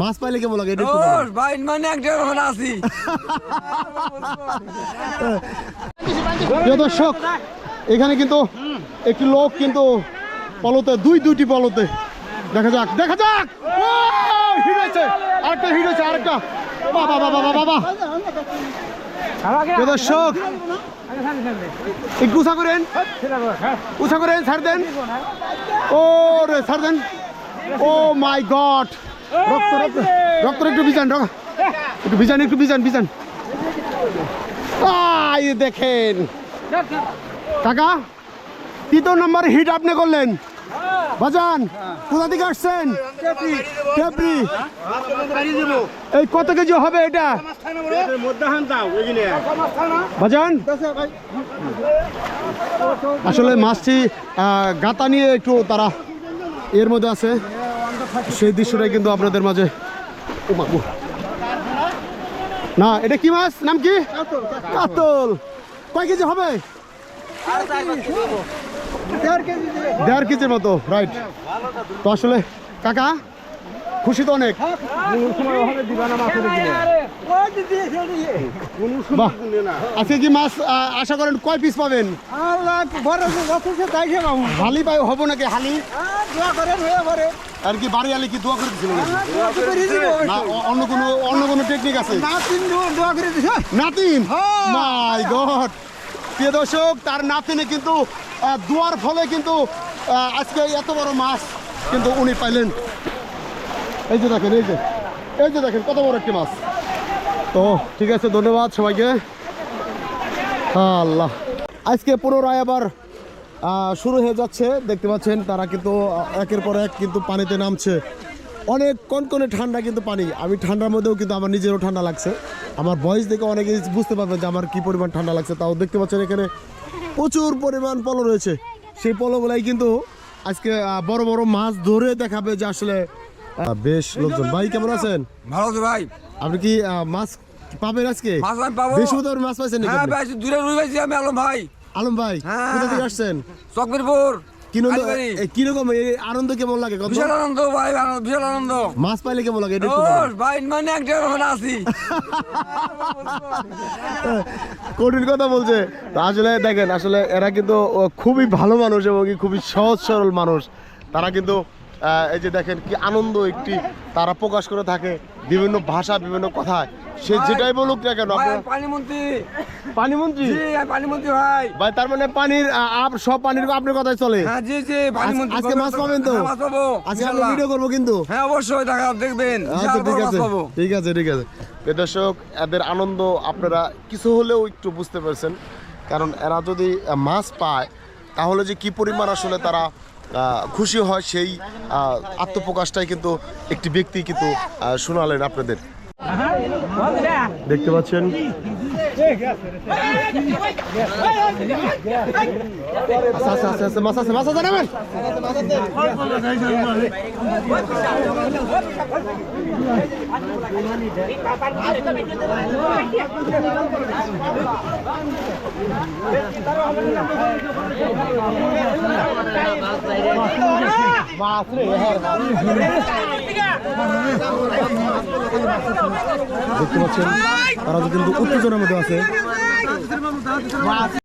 মাছ পাইলে কেমন লাগে? এটা ভাই মানে একটা আছি। প্রিয় দর্শক এখানে কিন্তু একটি লোক কিন্তু পলতে দুই দুইটি পলতে। দেখা যাক দেখা যাক! ও, হিট হয়েছে। আরেকটা হিট হয়েছে আরেকটা। বাবা বাবা বাবা বাবা প্রিয় দর্শক একটু উঁচা করেন। উঁচা করেন ছাড় দেন। ও রে ছাড় দেন। ও মাই গড! রক্ত রক্ত রক্ত একটু বিজান রক্ত। একটু বিজান একটু বিজান বিজান আই দেখেন। কাকা তৃতীয় নম্বর হিট আপনি করলেন। বাজান কোথা থেকে আসছেন? টেপরি এই কত কেজি হবে এটা? বাজান আসলে মাছটি গাতা নিয়ে একটু তারা এর মধ্যে আছে। সেই দৃশ্যটাই কিন্তু আপনাদের মাঝে। না এটা কি মাছ? নাম কি? কাতল। কয় কেজি হবে? দেড় কেজির মতো রাইট তো আসলে কাকা খুশি তো অনেক। আজকে কি মাছ আশা করেন কয় পিস পাবেন? হালি পাই হব নাকি হালি? আর কি বাড়ি আলি কি দোয়া করে দিছিল না অন্য কোনো অন্য কোনো টেকনিক আছে? নাতিন মাই গড প্রিয় দর্শক তার নাতিনে কিন্তু দুয়ার ফলে কিন্তু আজকে এত বড় মাছ কিন্তু উনি পাইলেন। এই যে দেখেন এই যে এই যে দেখেন কত বড় একটি মাছ। তো ঠিক আছে ধন্যবাদ সবাইকে। আল্লাহ। আজকে পুনরায় আবার শুরু হয়ে যাচ্ছে। দেখতে পাচ্ছেন তারা কিন্তু একের পর এক কিন্তু পানিতে নামছে। অনেক কনকনে ঠান্ডা কিন্তু পানি। আমি ঠান্ডার মধ্যেও কিন্তু আমার নিজেরও ঠান্ডা লাগছে। আমার বয়স দেখে অনেকে বুঝতে পারবেন যে আমার কি পরিমাণ ঠান্ডা লাগছে। তাও দেখতে পাচ্ছেন এখানে প্রচুর পরিমাণ পলো রয়েছে। সেই পলোগুলাই কিন্তু আজকে বড় বড় মাছ ধরে দেখাবে যে আসলে বেশ লোকজন। ভাই কেমন আছেন? ভালো আছে ভাই। আপনি কি মাছ পাবেন আজকে? মাছ পাবো। বেশ মাছ পাইছেন হ্যাঁ ভাই দূরে রুই পাইছি আমি আলম ভাই। আলম ভাই হ্যাঁ। কোথা থেকে আসছেন? চকবিরপুর কীরকম আনন্দ কেমন লাগে? বিশাল আনন্দ ভাই আনন্দ, বিশাল আনন্দ। মাছ পাইলে কেমন লাগে। ভাই মানে একটা আছি। কঠিন কথা বলছে। আসলে দেখেন আসলে এরা কিন্তু খুবই ভালো মানুষ এবং খুবই সহজ সরল মানুষ। তারা কিন্তু এই যে দেখেন কি আনন্দ একটি তারা প্রকাশ করে থাকে বিভিন্ন ভাষা বিভিন্ন কথায়। সে যেটাই বলুক না কেন ভাই ভাই। তার মানে পানির সব পানির আপনার কথাই চলে। হ্যাঁ জি জি পানি আজকে মাছ পাবেন তো? হ্যাঁ, আজকে আমরা ভিডিও করব কিন্তু। হ্যাঁ অবশ্যই দেখা দেখবেন। আচ্ছা ঠিক আছে। ঠিক আছে ঠিক আছে। দর্শক এদের আনন্দ আপনারা কিছু হলেও একটু বুঝতে পারছেন। কারণ এরা যদি মাছ পায় তাহলে যে কি পরিমাণ আসলে তারা খুশি হয় সেই আত্মপ্রকাশটাই কিন্তু একটি ব্যক্তি কিন্তু শোনালেন আপনাদের। দেখতে পাচ্ছেন? আচ্ছা দেখতে পাচ্ছেন তারা কিন্তু উত্তেজনার মধ্যে আছে।